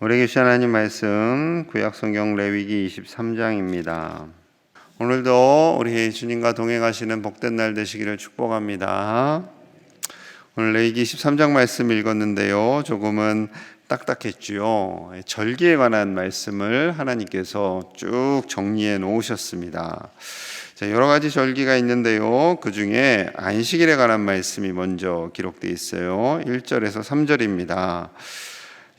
우리에게 주신 하나님 말씀 구약 성경 레위기 23장입니다. 오늘도 우리 주님과 동행하시는 복된 날 되시기를 축복합니다. 오늘 레위기 13장 말씀 읽었는데요. 조금은 딱딱했지요. 절기에 관한 말씀을 하나님께서 쭉 정리해 놓으셨습니다. 자, 여러 가지 절기가 있는데요. 그 중에 안식일에 관한 말씀이 먼저 기록되어 있어요. 1절에서 3절입니다.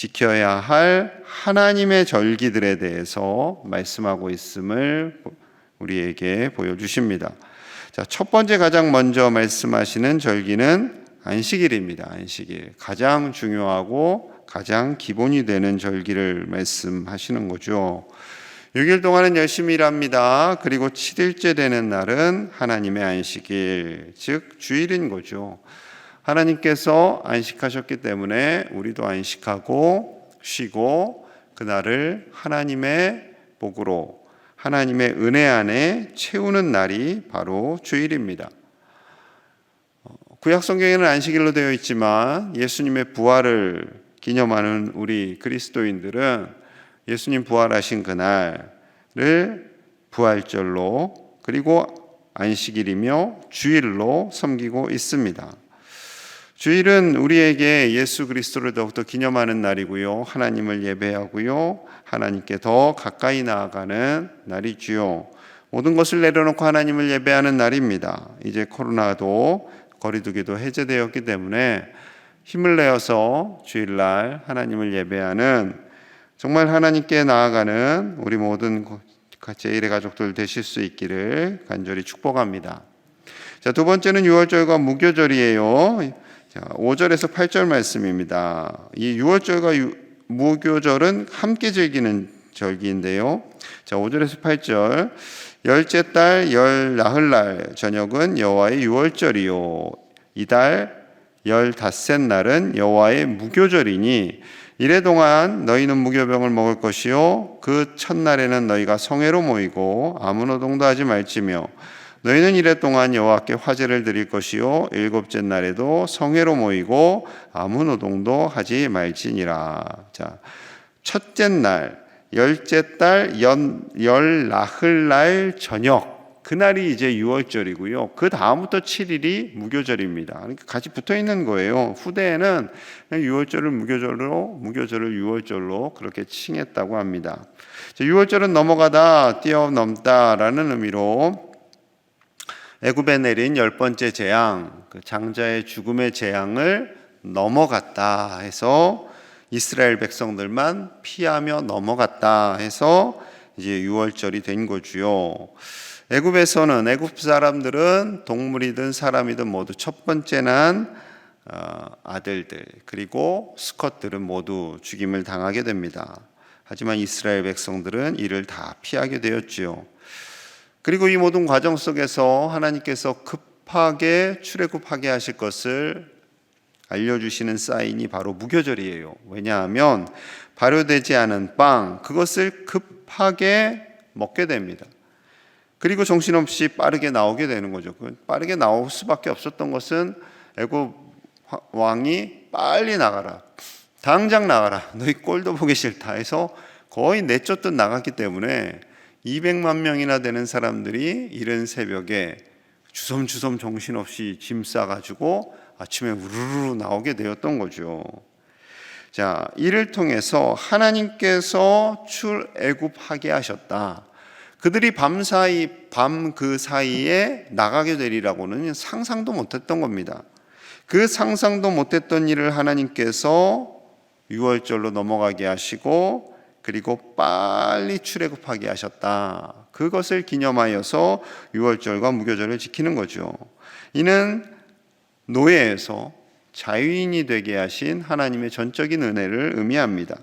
지켜야 할 하나님의 절기들에 대해서 말씀하고 있음을 우리에게 보여주십니다. 자, 첫 번째 가장 먼저 말씀하시는 절기는 안식일입니다. 안식일. 가장 중요하고 가장 기본이 되는 절기를 말씀하시는 거죠. 6일 동안은 열심히 일합니다. 그리고 7일째 되는 날은 하나님의 안식일, 즉 주일인 거죠. 하나님께서 안식하셨기 때문에 우리도 안식하고 쉬고 그날을 하나님의 복으로 하나님의 은혜 안에 채우는 날이 바로 주일입니다. 구약 성경에는 안식일로 되어 있지만 예수님의 부활을 기념하는 우리 그리스도인들은 예수님 부활하신 그날을 부활절로 그리고 안식일이며 주일로 섬기고 있습니다. 주일은 우리에게 예수 그리스도를 더욱더 기념하는 날이고요. 하나님을 예배하고요. 하나님께 더 가까이 나아가는 날이지요. 모든 것을 내려놓고 하나님을 예배하는 날입니다. 이제 코로나도 거리두기도 해제되었기 때문에 힘을 내어서 주일날 하나님을 예배하는 정말 하나님께 나아가는 우리 모든 제1의 가족들 되실 수 있기를 간절히 축복합니다. 자, 두 번째는 6월절과 무교절이에요. 자, 5절에서 8절 말씀입니다. 이 6월절과 무교절은 함께 즐기는 절기인데요. 자, 5절에서 8절. 열째 달 열 나흘날 저녁은 여호와의 유월절이요 이달 열 닷새 날은 여호와의 무교절이니 이래 동안 너희는 무교병을 먹을 것이요 그 첫날에는 너희가 성회로 모이고 아무 노동도 하지 말지며 너희는 이래 동안 여호와께 화제를 드릴 것이요 일곱째 날에도 성회로 모이고 아무 노동도 하지 말지니라. 자, 첫째 날 열째 달열 나흘 날 저녁 그날이 이제 6월절이고요. 그 다음부터 7일이 무교절입니다. 그러니까 같이 붙어 있는 거예요. 후대에는 6월절을 무교절로 무교절을 6월절로 그렇게 칭했다고 합니다. 6월절은 넘어가다 뛰어넘다라는 의미로 애굽에 내린 열 번째 재앙, 그 장자의 죽음의 재앙을 넘어갔다 해서 이스라엘 백성들만 피하며 넘어갔다 해서 이제 6월절이 된 거지요. 애굽에서는 애굽 사람들은 동물이든 사람이든 모두 첫 번째 난 어, 아들들 그리고 수컷들은 모두 죽임을 당하게 됩니다. 하지만 이스라엘 백성들은 이를 다 피하게 되었지요. 그리고 이 모든 과정 속에서 하나님께서 급하게 출애굽하게 하실 것을 알려주시는 사인이 바로 무교절이에요. 왜냐하면 발효되지 않은 빵 그것을 급하게 먹게 됩니다. 그리고 정신없이 빠르게 나오게 되는 거죠. 그 빠르게 나올 수밖에 없었던 것은 애굽 왕이 빨리 나가라. 당장 나가라. 너희 꼴도 보기 싫다 해서 거의 내쫓듯 나갔기 때문에 200만 명이나 되는 사람들이 이른 새벽에 주섬주섬 정신없이 짐 싸가지고 아침에 우르르 나오게 되었던 거죠. 자, 이를 통해서 하나님께서 출애굽하게 하셨다. 그들이 밤사이 밤 그 사이에 나가게 되리라고는 상상도 못했던 겁니다. 그 상상도 못했던 일을 하나님께서 6월절로 넘어가게 하시고 그리고 빨리 출애굽하게 하셨다. 그것을 기념하여서 6월절과 무교절을 지키는 거죠. 이는 노예에서 자유인이 되게 하신 하나님의 전적인 은혜를 의미합니다.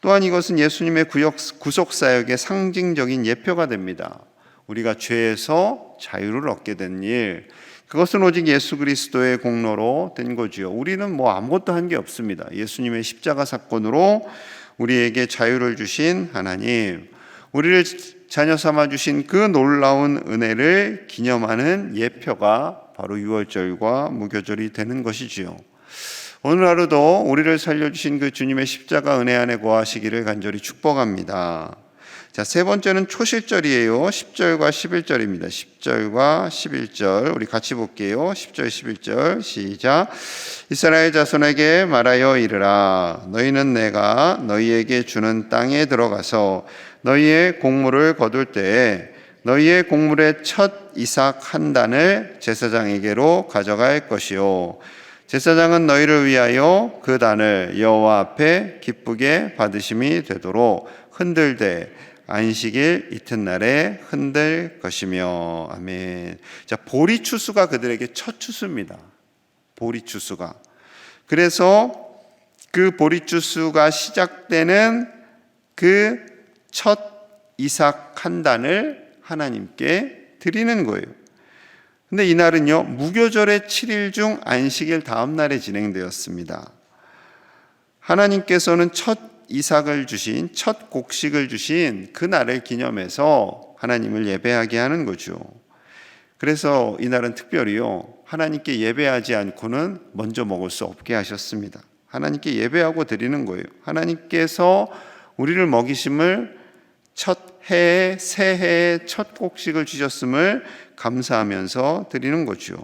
또한 이것은 예수님의 구역, 구속 사역의 상징적인 예표가 됩니다. 우리가 죄에서 자유를 얻게 된 일, 그것은 오직 예수 그리스도의 공로로 된 거지요. 우리는 뭐 아무것도 한 게 없습니다. 예수님의 십자가 사건으로 우리에게 자유를 주신 하나님, 우리를 자녀 삼아 주신 그 놀라운 은혜를 기념하는 예표가 바로 유월절과 무교절이 되는 것이지요. 오늘 하루도 우리를 살려주신 그 주님의 십자가 은혜 안에 거하시기를 간절히 축복합니다. 자, 세 번째는 초실절이에요. 10절과 11절입니다. 10절과 11절. 우리 같이 볼게요. 10절, 11절. 시작. 이스라엘 자손에게 말하여 이르라. 너희는 내가 너희에게 주는 땅에 들어가서 너희의 곡물을 거둘 때에 너희의 곡물의 첫 이삭 한 단을 제사장에게로 가져갈 것이요. 제사장은 너희를 위하여 그 단을 여호와 앞에 기쁘게 받으심이 되도록 흔들되 안식일 이튿날에 흔들 것이며 아멘. 자 보리 추수가 그들에게 첫 추수입니다. 보리 추수가 그래서 그 보리 추수가 시작되는 그 첫 이삭 한 단을 하나님께 드리는 거예요. 근데 이날은요, 무교절의 7일 중 안식일 다음 날에 진행되었습니다. 하나님께서는 첫 이삭을 주신, 첫 곡식을 주신 그 날을 기념해서 하나님을 예배하게 하는 거죠. 그래서 이날은 특별히요, 하나님께 예배하지 않고는 먼저 먹을 수 없게 하셨습니다. 하나님께 예배하고 드리는 거예요. 하나님께서 우리를 먹이심을 첫 해에 새해의 첫 곡식을 주셨음을 감사하면서 드리는 거죠.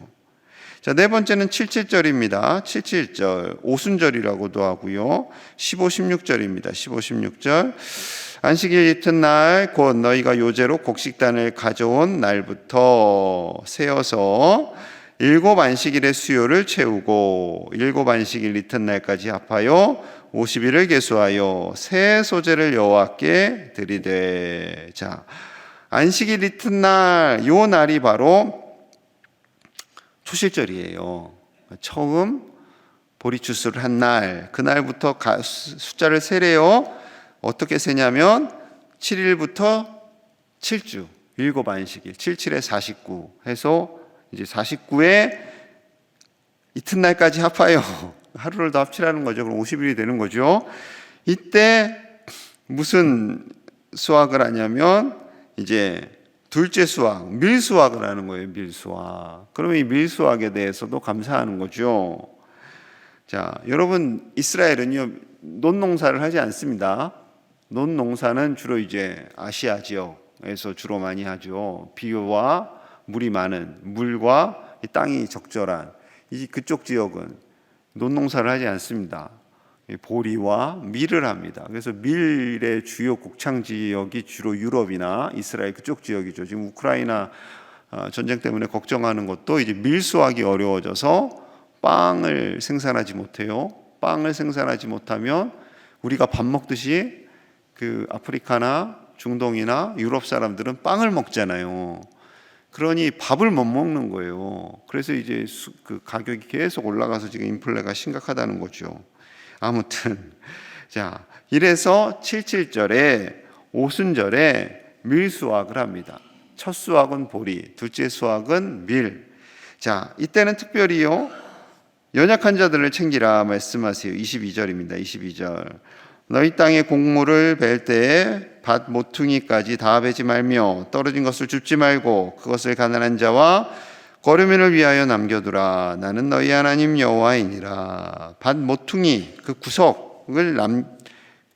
자, 네 번째는 77절입니다. 77절. 오순절이라고도 하고요. 15, 16절입니다. 15, 16절. 안식일 이튿날 곧 너희가 요제로 곡식단을 가져온 날부터 세어서 일곱 안식일의 수요를 채우고 일곱 안식일 이튿날까지 합하여 50일을 계수하여 새 소재를 여호와께 드리되 자 안식일 이튿날 요 날이 바로 초실절이에요. 처음 보리추수를 한 날, 그날부터 숫자를 세래요. 어떻게 세냐면 7일부터 7주, 일곱 안식일, 77에 49 해서 이제 49에 이튿날까지 합하여 하루를 더 합치라는 거죠. 그럼 50일이 되는 거죠. 이때 무슨 수학을 하냐면 이제 둘째 수학, 밀수학을 하는 거예요. 밀수학. 그러면 이 밀수학에 대해서도 감사하는 거죠. 자, 여러분 이스라엘은요 논농사를 하지 않습니다. 논농사는 주로 이제 아시아 지역에서 주로 많이 하죠. 비와 물이 많은 물과 땅이 적절한 이 그쪽 지역은 논농사를 하지 않습니다. 보리와 밀을 합니다. 그래서 밀의 주요 곡창 지역이 주로 유럽이나 이스라엘 그쪽 지역이죠. 지금 우크라이나 어, 전쟁 때문에 걱정하는 것도 이제 밀 수확이 어려워져서 빵을 생산하지 못해요. 빵을 생산하지 못하면 우리가 밥 먹듯이 그 아프리카나 중동이나 유럽 사람들은 빵을 먹잖아요. 그러니 밥을 못 먹는 거예요. 그래서 이제 그 가격이 계속 올라가서 지금 인플레가 심각하다는 거죠. 아무튼 자 이래서 77절에 오순절에 밀수확을 합니다. 첫 수확은 보리, 둘째 수확은 밀. 자 이때는 특별히요 연약한 자들을 챙기라 말씀하세요. 22절입니다. 22절. 너희 땅의 곡물을 벨 때에 밭 모퉁이까지 다 베지 말며 떨어진 것을 줍지 말고 그것을 가난한 자와 거류민을 위하여 남겨두라. 나는 너희 하나님 여호와이니라. 밭 모퉁이 그 구석을 남,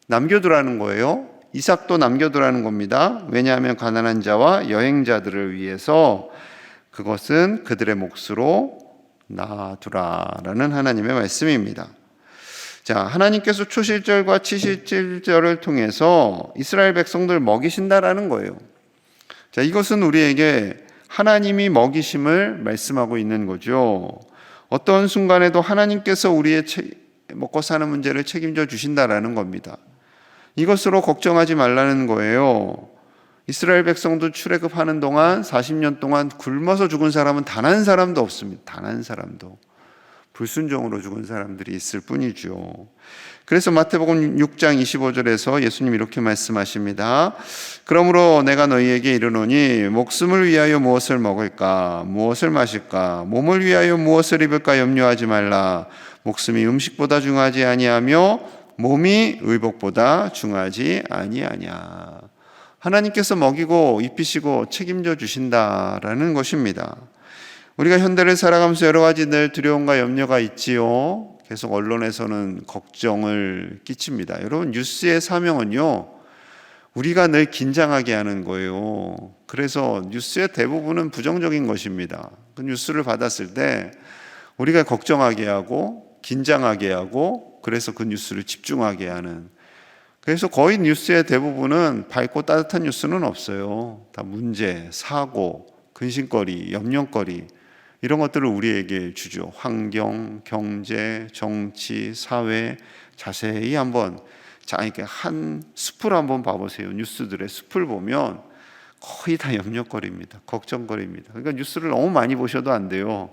남겨두라는 거예요. 이삭도 남겨두라는 겁니다. 왜냐하면 가난한 자와 여행자들을 위해서 그것은 그들의 몫으로 놔두라라는 하나님의 말씀입니다. 자, 하나님께서 초실절과 치실절을 통해서 이스라엘 백성들 먹이신다라는 거예요. 자, 이것은 우리에게 하나님이 먹이심을 말씀하고 있는 거죠. 어떤 순간에도 하나님께서 우리의 먹고 사는 문제를 책임져 주신다라는 겁니다. 이것으로 걱정하지 말라는 거예요. 이스라엘 백성도 출애굽하는 동안 40년 동안 굶어서 죽은 사람은 단 한 사람도 없습니다. 단 한 사람도. 불순종으로 죽은 사람들이 있을 뿐이죠. 그래서 마태복음 6장 25절에서 예수님 이렇게 말씀하십니다. 그러므로 내가 너희에게 이르노니 목숨을 위하여 무엇을 먹을까 무엇을 마실까 몸을 위하여 무엇을 입을까 염려하지 말라. 목숨이 음식보다 중하지 아니하며 몸이 의복보다 중하지 아니하냐. 하나님께서 먹이고 입히시고 책임져 주신다라는 것입니다. 우리가 현대를 살아가면서 여러 가지 늘 두려움과 염려가 있지요. 계속 언론에서는 걱정을 끼칩니다. 여러분 뉴스의 사명은요. 우리가 늘 긴장하게 하는 거예요. 그래서 뉴스의 대부분은 부정적인 것입니다. 그 뉴스를 받았을 때 우리가 걱정하게 하고 긴장하게 하고 그래서 그 뉴스를 집중하게 하는 그래서 거의 뉴스의 대부분은 밝고 따뜻한 뉴스는 없어요. 다 문제, 사고, 근심거리, 염려거리 이런 것들을 우리에게 주죠. 환경, 경제, 정치, 사회 자세히 한번 자 이렇게 한 숲을 한번 봐보세요. 뉴스들의 숲을 보면 거의 다 염려거리입니다. 걱정거리입니다. 그러니까 뉴스를 너무 많이 보셔도 안 돼요.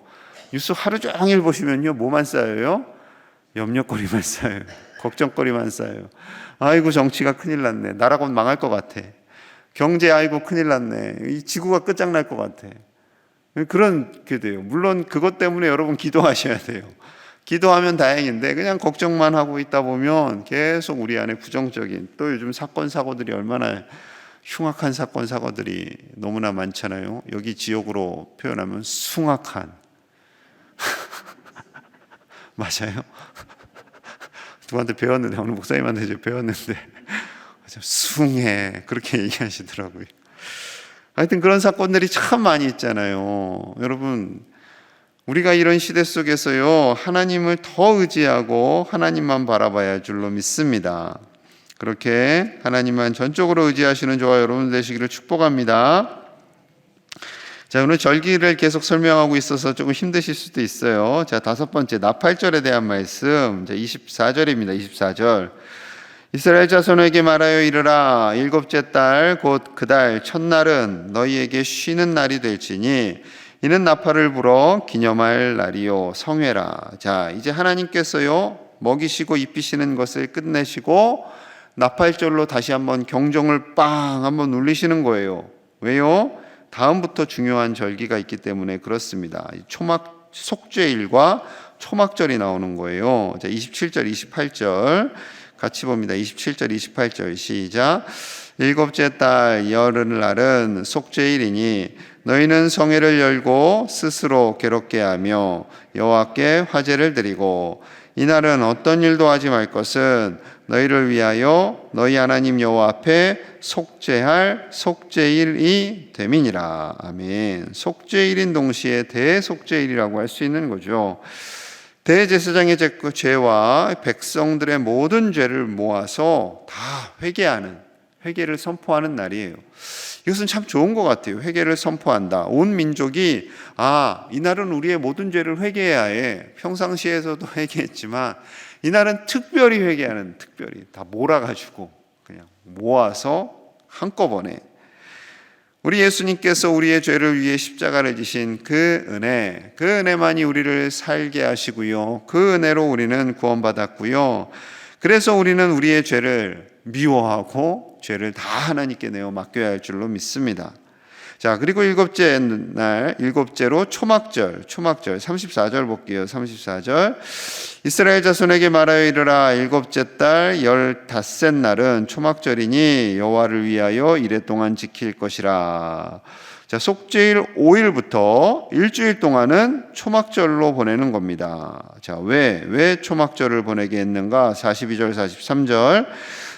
뉴스 하루 종일 보시면요, 뭐만 쌓여요? 염려거리만 쌓여요. 걱정거리만 쌓여요. 아이고 정치가 큰일 났네. 나라 곧 망할 것 같아. 경제 아이고 큰일 났네. 이 지구가 끝장날 것 같아. 그런 게 돼요. 물론 그것 때문에 여러분 기도하셔야 돼요. 기도하면 다행인데 그냥 걱정만 하고 있다 보면 계속 우리 안에 부정적인 또 요즘 사건 사고들이 얼마나 흉악한 사건 사고들이 너무나 많잖아요. 여기 지역으로 표현하면 숭악한 맞아요. 누구한테 배웠는데 오늘 목사님한테 배웠는데 숭해 그렇게 얘기하시더라고요. 하여튼 그런 사건들이 참 많이 있잖아요. 여러분, 우리가 이런 시대 속에서요, 하나님을 더 의지하고 하나님만 바라봐야 할 줄로 믿습니다. 그렇게 하나님만 전적으로 의지하시는 저와 여러분 되시기를 축복합니다. 자, 오늘 절기를 계속 설명하고 있어서 조금 힘드실 수도 있어요. 자, 다섯 번째, 나팔절에 대한 말씀. 자, 24절입니다. 24절. 이스라엘 자손에게 말하여 이르라 일곱째 달 곧 그 달 첫날은 너희에게 쉬는 날이 될지니 이는 나팔을 불어 기념할 날이요 성회라. 자 이제 하나님께서요 먹이시고 입히시는 것을 끝내시고 나팔절로 다시 한번 경종을 빵 한번 울리시는 거예요. 왜요? 다음부터 중요한 절기가 있기 때문에 그렇습니다. 초막 속죄일과 초막절이 나오는 거예요. 자 27절 28절 같이 봅니다. 27절, 28절 시작. 일곱째 달 열흘날은 속죄일이니 너희는 성회를 열고 스스로 괴롭게 하며 여호와께 화제를 드리고 이날은 어떤 일도 하지 말 것은 너희를 위하여 너희 하나님 여호와 앞에 속죄할 속죄일이 됨이니라. 아멘. 속죄일인 동시에 대속죄일이라고 할 수 있는 거죠. 대제사장의 죄와 백성들의 모든 죄를 모아서 다 회개하는 회개를 선포하는 날이에요. 이것은 참 좋은 것 같아요. 회개를 선포한다. 온 민족이 아 이날은 우리의 모든 죄를 회개해야 해. 평상시에서도 회개했지만 이날은 특별히 회개하는 특별히 다 몰아가지고 그냥 모아서 한꺼번에 우리 예수님께서 우리의 죄를 위해 십자가를 지신 그 은혜, 그 은혜만이 우리를 살게 하시고요. 그 은혜로 우리는 구원받았고요. 그래서 우리는 우리의 죄를 미워하고 죄를 다 하나님께 내어 맡겨야 할 줄로 믿습니다. 자, 그리고 일곱째 날, 일곱째로 초막절, 초막절, 34절 볼게요. 34절. 이스라엘 자손에게 말하여 이르라 일곱째 달 열닷새 날은 초막절이니 여호와를 위하여 이래 동안 지킬 것이라. 자, 속죄일 5일부터 일주일 동안은 초막절로 보내는 겁니다. 자, 왜, 왜 초막절을 보내게 했는가? 42절, 43절.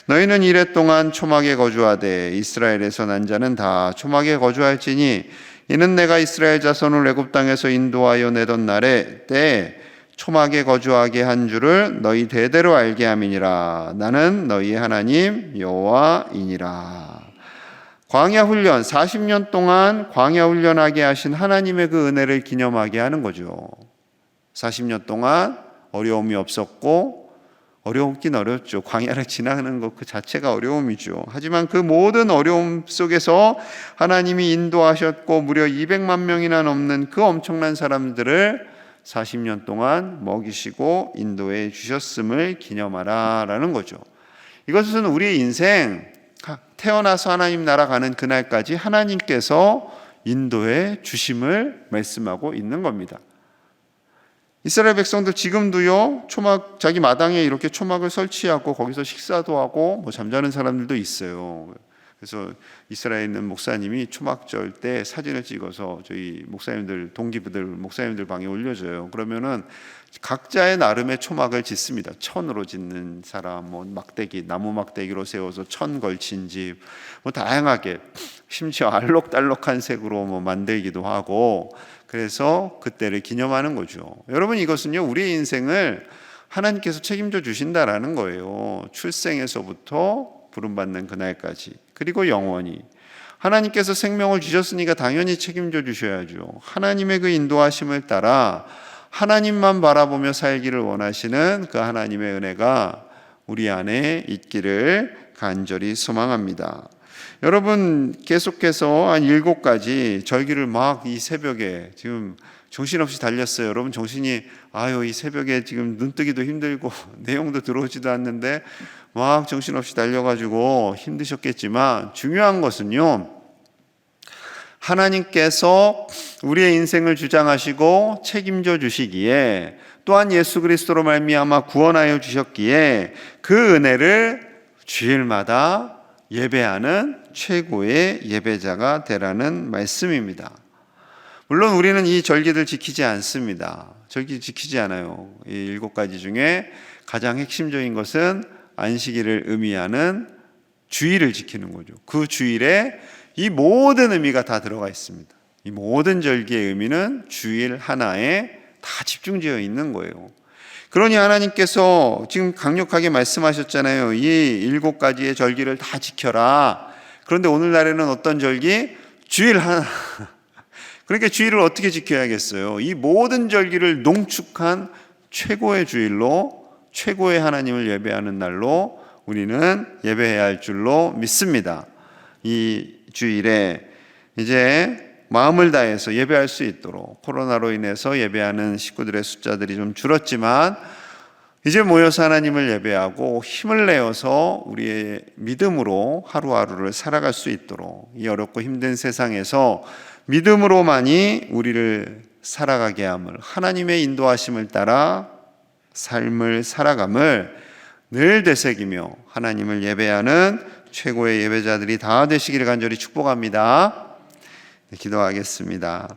너희는 이래 동안 초막에 거주하되 이스라엘에서 난 자는 다 초막에 거주할지니 이는 내가 이스라엘 자손을 애굽 땅에서 인도하여 내던 날에 때 초막에 거주하게 한 줄을 너희 대대로 알게 함이니라 나는 너희 하나님 여호와이니라 광야 훈련 40년 동안 광야 훈련하게 하신 하나님의 그 은혜를 기념하게 하는 거죠. 40년 동안 어려움이 없었고 어려웠긴 어렵죠. 광야를 지나가는 것 그 자체가 어려움이죠. 하지만 그 모든 어려움 속에서 하나님이 인도하셨고 무려 200만 명이나 넘는 그 엄청난 사람들을 40년 동안 먹이시고 인도해 주셨음을 기념하라라는 거죠. 이것은 우리의 인생 태어나서 하나님 나라 가는 그날까지 하나님께서 인도해 주심을 말씀하고 있는 겁니다. 이스라엘 백성들 지금도요 초막 자기 마당에 이렇게 초막을 설치하고 거기서 식사도 하고 뭐 잠자는 사람들도 있어요. 그래서 이스라엘에 있는 목사님이 초막절 때 사진을 찍어서 저희 목사님들 동기부들 목사님들 방에 올려줘요. 그러면은 각자의 나름의 초막을 짓습니다. 천으로 짓는 사람, 뭐 막대기 나무 막대기로 세워서 천 걸친 집, 뭐 다양하게 심지어 알록달록한 색으로 뭐 만들기도 하고 그래서 그때를 기념하는 거죠. 여러분 이것은요 우리의 인생을 하나님께서 책임져 주신다라는 거예요. 출생에서부터 부름받는 그날까지 그리고 영원히 하나님께서 생명을 주셨으니까 당연히 책임져 주셔야죠. 하나님의 그 인도하심을 따라 하나님만 바라보며 살기를 원하시는 그 하나님의 은혜가 우리 안에 있기를 간절히 소망합니다. 여러분 계속해서 한 일곱 가지 절기를 막 이 새벽에 지금 정신없이 달렸어요. 여러분 정신이 아유 이 새벽에 지금 눈뜨기도 힘들고 내용도 들어오지도 않는데 막 정신없이 달려가지고 힘드셨겠지만 중요한 것은요. 하나님께서 우리의 인생을 주장하시고 책임져 주시기에 또한 예수 그리스도로 말미암아 구원하여 주셨기에 그 은혜를 주일마다 예배하는 최고의 예배자가 되라는 말씀입니다. 물론 우리는 이 절기들 지키지 않습니다. 절기 지키지 않아요. 이 일곱 가지 중에 가장 핵심적인 것은 안식일을 의미하는 주일을 지키는 거죠. 그 주일에 이 모든 의미가 다 들어가 있습니다. 이 모든 절기의 의미는 주일 하나에 다 집중되어 있는 거예요. 그러니 하나님께서 지금 강력하게 말씀하셨잖아요. 이 일곱 가지의 절기를 다 지켜라. 그런데 오늘날에는 어떤 절기? 주일 하나. 그러니까 주일을 어떻게 지켜야겠어요? 이 모든 절기를 농축한 최고의 주일로 최고의 하나님을 예배하는 날로 우리는 예배해야 할 줄로 믿습니다. 이 주일에 이제 마음을 다해서 예배할 수 있도록 코로나로 인해서 예배하는 식구들의 숫자들이 좀 줄었지만 이제 모여서 하나님을 예배하고 힘을 내어서 우리의 믿음으로 하루하루를 살아갈 수 있도록 이 어렵고 힘든 세상에서 믿음으로만이 우리를 살아가게 함을 하나님의 인도하심을 따라 삶을 살아감을 늘 되새기며 하나님을 예배하는 최고의 예배자들이 다 되시기를 간절히 축복합니다. 네, 기도하겠습니다.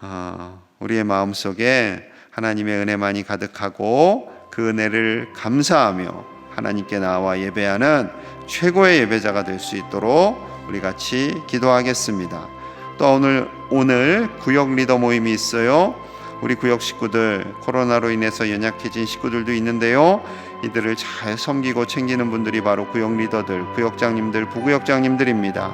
어, 우리의 마음 속에 하나님의 은혜만이 가득하고 그 은혜를 감사하며 하나님께 나와 예배하는 최고의 예배자가 될 수 있도록 우리 같이 기도하겠습니다. 또 오늘 오늘 구역 리더 모임이 있어요. 우리 구역 식구들 코로나로 인해서 연약해진 식구들도 있는데요. 이들을 잘 섬기고 챙기는 분들이 바로 구역 리더들, 구역장님들, 부구역장님들입니다.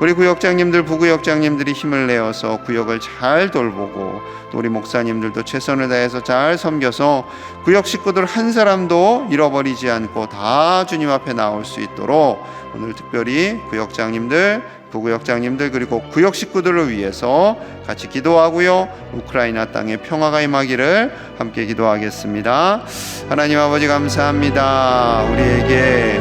우리 구역장님들, 부구역장님들이 힘을 내어서 구역을 잘 돌보고 또 우리 목사님들도 최선을 다해서 잘 섬겨서 구역 식구들 한 사람도 잃어버리지 않고 다 주님 앞에 나올 수 있도록 오늘 특별히 구역장님들 부구역장님들 그리고 구역 식구들을 위해서 같이 기도하고요. 우크라이나 땅에 평화가 임하기를 함께 기도하겠습니다. 하나님 아버지 감사합니다. 우리에게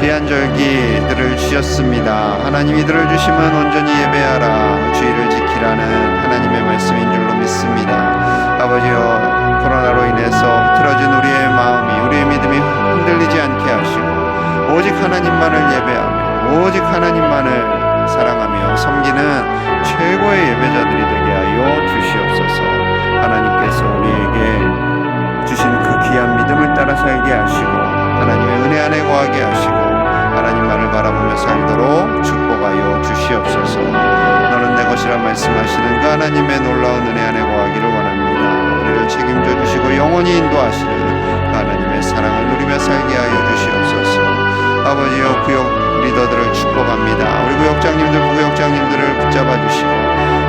귀한 절기들을 주셨습니다. 하나님 이들을 주시면 온전히 예배하라 주의를 지키라는 하나님의 말씀인 줄로 믿습니다. 아버지여 코로나로 인해서 틀어진 우리의 마음이 우리의 믿음이 흔들리지 않게 하시고 오직 하나님만을 예배하며 오직 하나님만을 사랑하며 섬기는 최고의 예배자들이 되게 하여 주시옵소서. 하나님께서 우리에게 주신 그 귀한 믿음을 따라 살게 하시고 하나님의 은혜 안에 거하게 하시고 하나님만을 바라보며 살도록 축복하여 주시옵소서. 너는 내 것이라 말씀하시는 그 하나님의 놀라운 은혜 안에 거하기를 원합니다. 우리를 책임져 주시고 영원히 인도하시는 그 하나님의 사랑을 누리며 살게 하여 주시옵소서. 아버지여 구역 리더들을 축복합니다. 우리 구역장님들, 부구역장님들을 붙잡아 주시고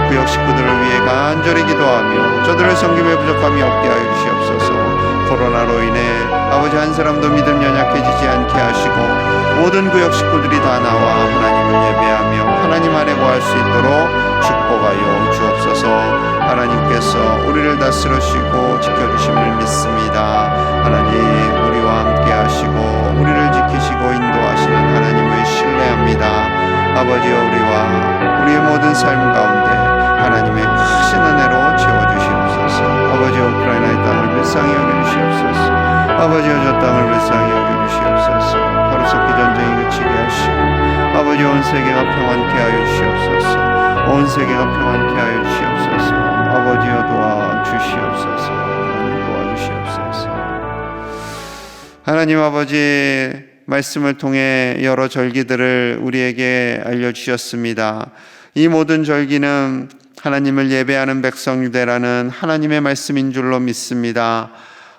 구역 식구들을 위해 간절히 기도하며 저들을 섬김에 부족함이 없게 하여 주시옵소서. 코로나로 인해 아버지 한 사람도 믿음 연약해지지 않게 하시고 모든 구역 식구들이 다 나와 하나님을 예배하며 하나님 안에 거할 수 있도록 축복하여 주옵소서 하나님께서 우리를 다스리시고 지켜주심을 믿습니다 하나님 우리와 함께 하시고 우리를 지키시고 인도하시는 하나님 을 신뢰합니다. 아버지여 우리와 우리의 모든 삶 가운데 하나님의 크신 은혜로 채워주시옵소서. 아버지여 우크라이나의 땅을 불쌍히 여겨주시옵소서. 아버지여 저 땅을 불쌍히 여겨주시옵소서. 하루속히 전쟁이 그치게 하시고 아버지 온 세계가 평안케 하여 주시옵소서. 온 세계가 평안케 하여 주시옵소서. 아버지여 도와주시옵소서. 도와주시옵소서. 하나님 아버지 말씀을 통해 여러 절기들을 우리에게 알려주셨습니다. 이 모든 절기는 하나님을 예배하는 백성되라는 하나님의 말씀인 줄로 믿습니다.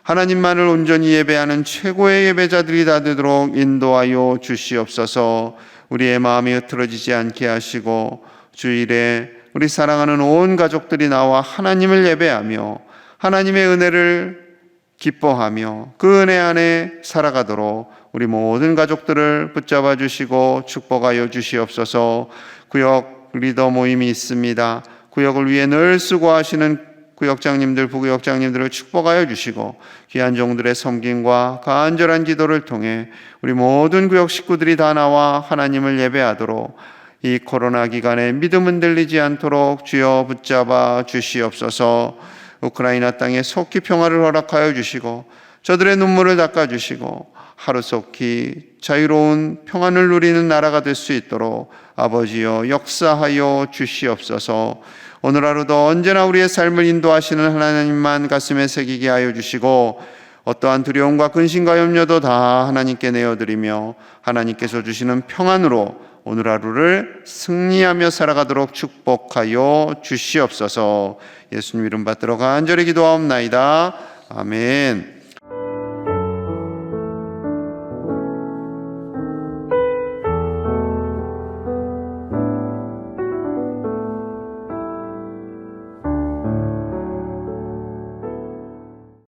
하나님만을 온전히 예배하는 최고의 예배자들이 다 되도록 인도하여 주시옵소서 우리의 마음이 흐트러지지 않게 하시고 주일에 우리 사랑하는 온 가족들이 나와 하나님을 예배하며 하나님의 은혜를 기뻐하며 그 은혜 안에 살아가도록 우리 모든 가족들을 붙잡아 주시고 축복하여 주시옵소서 구역 리더 모임이 있습니다. 구역을 위해 늘 수고하시는 구역장님들, 부구역장님들을 축복하여 주시고 귀한 종들의 섬김과 간절한 기도를 통해 우리 모든 구역 식구들이 다 나와 하나님을 예배하도록 이 코로나 기간에 믿음 흔들리지 않도록 주여 붙잡아 주시옵소서 우크라이나 땅에 속히 평화를 허락하여 주시고 저들의 눈물을 닦아 주시고 하루속히 자유로운 평안을 누리는 나라가 될 수 있도록 아버지여 역사하여 주시옵소서. 오늘 하루도 언제나 우리의 삶을 인도하시는 하나님만 가슴에 새기게 하여 주시고 어떠한 두려움과 근심과 염려도 다 하나님께 내어드리며 하나님께서 주시는 평안으로 오늘 하루를 승리하며 살아가도록 축복하여 주시옵소서 예수님 이름 받들어 간절히 기도하옵나이다. 아멘.